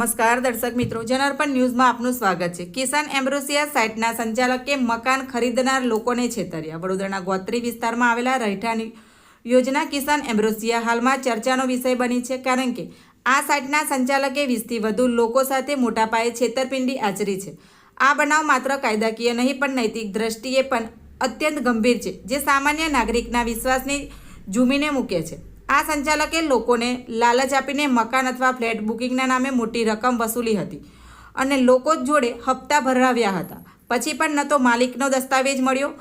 નમસ્કાર દર્શક મિત્રો, જનાર્પણ ન્યૂઝમાં આપનું સ્વાગત છે. કિસાન એમ્બ્રોસિયા સાઇટના સંચાલકે મકાન ખરીદનાર લોકોને છેતર્યા. વડોદરાના ગોત્રી વિસ્તારમાં આવેલા રહેઠાણી યોજના કિસાન એમ્બ્રોસિયા હાલમાં ચર્ચાનો વિષય બની છે, કારણ કે આ સાઇટના સંચાલકે વીસથી વધુ લોકો સાથે મોટા પાયે છેતરપિંડી આચરી છે. આ બનાવ માત્ર કાયદાકીય નહીં, પણ નૈતિક દ્રષ્ટિએ પણ અત્યંત ગંભીર છે, જે સામાન્ય નાગરિકના વિશ્વાસને ઝૂમીને મૂકે છે. આ સંચાલકે લોકોને લાલચ આપીને મકાન અથવા ફ્લેટ બુકિંગના નામે મોટી રકમ વસૂલી હતી અને લોકો જોડે હપ્તા ભરાવ્યા હતા. પછી પણ ન તો માલિકનો દસ્તાવેજ મળ્યો,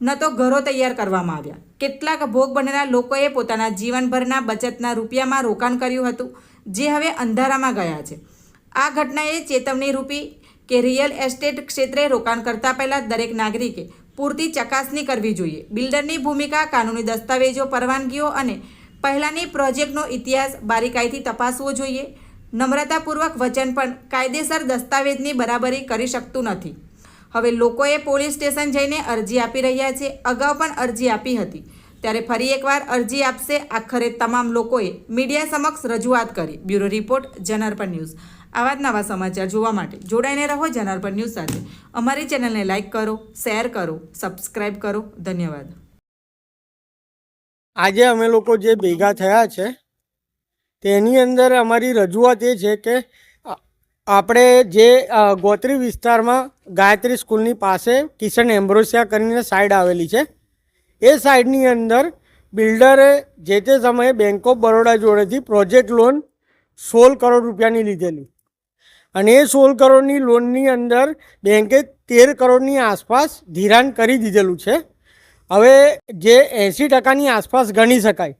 ન તો ઘરો તૈયાર કરવામાં આવ્યા. કેટલાક ભોગ બનેલા લોકોએ પોતાના જીવનભરના બચતના રૂપિયામાં રોકાણ કર્યું હતું, જે હવે અંધારામાં ગયા છે. આ ઘટનાએ ચેતવણી રૂપી કે રિયલ એસ્ટેટ ક્ષેત્રે રોકાણ કરતા પહેલા દરેક નાગરિકે પૂરતી ચકાસણી કરવી જોઈએ. બિલ્ડરની ભૂમિકા, કાનૂની દસ્તાવેજો, પરવાનગીઓ અને પહેલાંની પ્રોજેક્ટનો ઇતિહાસ બારીકાઈથી તપાસવો જોઈએ. નમ્રતાપૂર્વક વચન પણ કાયદેસર દસ્તાવેજની બરાબરી કરી શકતું નથી. હવે લોકોએ પોલીસ સ્ટેશન જઈને અરજી આપી રહ્યા છે. અગાઉ પણ અરજી આપી હતી. ત્યારે ફરી એકવાર અરજી આપશે આખરે તમામ લોકોએ. મીડિયા સમક્ષ રજૂઆત કરી. Bureau report, Janarpan news. આવા જ નવા સમાચાર જોવા માટે જોડાઈને રહો જનાર્પણ ન્યૂઝ સાથે. અમારી ચેનલને લાઇક કરો, શેર કરો સબસ્ક્રાઈબ કરો. ધન્યવાદ. આજે અમે લોકો જે ભેગા થયા છે, તેની અંદર અમારી રજૂઆત એ છે કે આપણે જે ગોત્રી વિસ્તારમાં ગાયત્રી સ્કૂલની પાસે કિશન એમ્બ્રોસિયા કરીને સાઈડ આવેલી છે. એ સાઈડની અંદર બિલ્ડરે જે તે સમયે બેંક ઓફ બરોડા જોડેથી પ્રોજેક્ટ લોન સોળ કરોડ રૂપિયાની લીધેલી. અને એ સોળ કરોડની લોનની અંદર બેંકે તેર કરોડની આસપાસ ધિરાણ કરી દીધેલું છે. હવે જે એંસી ટકાની આસપાસ ગણી શકાય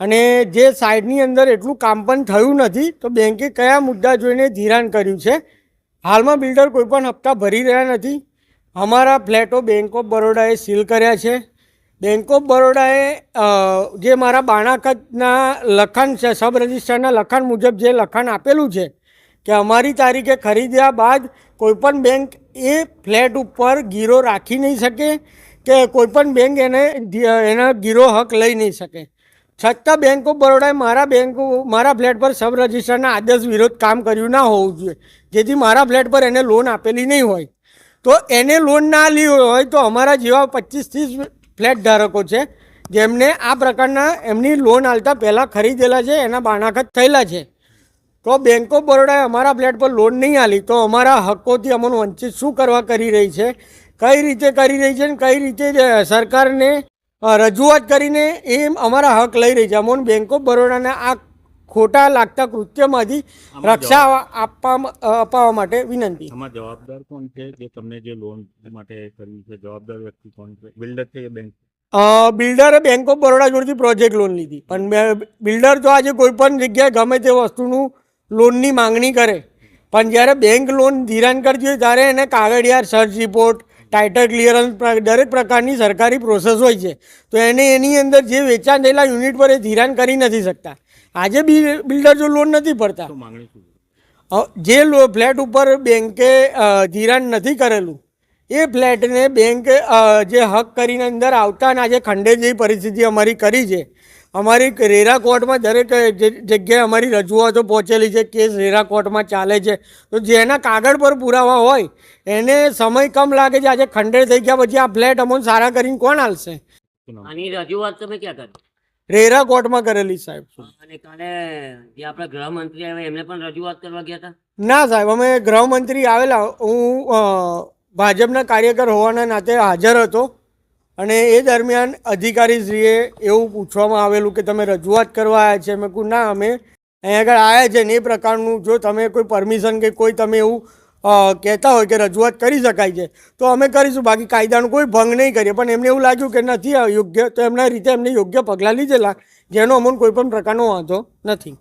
અને જે સાઈડની અંદર એટલું કામ પણ થયું નથી, તો બેંકે કયા મુદ્દા જોઈને ધિરાણ કર્યું છે? હાલમાં બિલ્ડર કોઈપણ હપ્તા ભરી રહ્યા નથી. અમારા ફ્લેટો બેંક ઓફ બરોડાએ સીલ કર્યા છે. બેંક ઓફ બરોડાએ જે મારા બાણાકતના લખાણ છે, સબ રજિસ્ટરના લખાણ મુજબ જે લખાણ આપેલું છે કે અમારી તારીખે ખરીદ્યા બાદ કોઈપણ બેંક એ ફ્લેટ ઉપર ગીરો રાખી નહીં શકે કે કોઈપણ બેંક એને એના ગીરો હક લઈ નહીં શકે. છતાં બેંક ઓફ બરોડાએ મારા બેંક, મારા ફ્લેટ પર સબ રજિસ્ટરના આદેશ વિરોધ કામ કર્યું ના હોવું જોઈએ. જેથી મારા ફ્લેટ પર એને લોન આપેલી નહીં હોય. તો એને લોન ના લી હોય તો અમારા જેવા પચીસ ત્રીસ ફ્લેટ ધારકો છે, જેમને આ પ્રકારના એમની લોન હાલતા પહેલાં ખરીદેલા છે, એના બાણાખત થયેલા છે. તો બેંક ઓફ બરોડાએ અમારા ફ્લેટ પર લોન નહીં આલી તો અમારા હકોથી અમને વંચિત શું કરવા કરી રહી છે? કઈ રીતે કરી રહી છે અને કઈ રીતે સરકારને રજૂઆત કરીને એ અમારા હક લઈ રહી છે. અમોન બેંક ઓફ બરોડાના આ ખોટા લાગતા કૃત્યમાંથી રક્ષા આપવા અપાવવા માટે વિનંતી. આમાં જવાબદાર કોણ છે? જે તમને જે લોન માટે કર્યું છે જવાબદાર વ્યક્તિ કોણ છે? બિલ્ડર છે એ બેંક બિલ્ડરે બેંક ઓફ બરોડા જોડેથી પ્રોજેક્ટ લોન લીધી. પણ બિલ્ડર તો આજે કોઈ પણ જગ્યાએ ગમે તે વસ્તુનું લોનની માંગણી કરે. પણ જ્યારે બેંક લોન ધિરાણ કરતી હોય ત્યારે એને કાગળિયાર સર્ચ રિપોર્ટ ટાઇટલ ક્લિયરન્સ દરેક પ્રકારની સરકારી પ્રોસેસ હોય છે. તો એને એની અંદર જે વેચાણ થયેલા યુનિટ પર એ ધિરાણ કરી નથી શકતા. આજે બી બિલ્ડર જો લોન નથી પડતા જે ફ્લેટ ઉપર બેન્કે ધિરાણ નથી કરેલું એ ફ્લેટને બેંક જે હક કરીને અંદર આવતા આજે ખંડે જેવી પરિસ્થિતિ અમારી કરી છે. અમારી રેરા કોર્ટમાં દરેક જગ્યાએ અમારી રજૂઆતો પહોંચેલી છે કેસ રેરા કોર્ટમાં ચાલે છે. તો જેના કાગળ પર પુરાવા હોય એને સમય કમ લાગે છે. આજે ખંડેર થઈ ગયા પછી આ ફ્લેટ અમને સારા કરીને કોણ હાલશે શું નામ? આની રજૂઆત તમે ક્યાં કરી? રેરા કોર્ટમાં કરેલી સાહેબ. અને કાલે જે આપણા ગૃહમંત્રી આવ્યા એમને પણ રજૂઆત કરવા ગયા હતા? ના સાહેબ અમે ગૃહમંત્રી આવેલા. હું ભાજપના કાર્યકર હોવાના નાતે હાજર હતો. અને એ દરમિયાન અધિકારીશ્રીએ એવું પૂછવામાં આવેલું કે તમે રજૂઆત કરવા આવ્યા છે. મેં કહું ના, અમે અહીં આગળ આવ્યા છે ને એ પ્રકારનું જો તમે કોઈ પરમિશન કે કોઈ તમે એવું કહેતા હોય કે રજૂઆત કરી શકાય છે, તો અમે કરીશું. બાકી કાયદાનો કોઈ ભંગ નહીં કરીએ. પણ એમને એવું લાગ્યું કે નથી યોગ્ય, તો એમના રીતે એમને યોગ્ય પગલાં લીધેલા, જેનો અમને કોઈ પણ પ્રકારનો વાંધો નથી.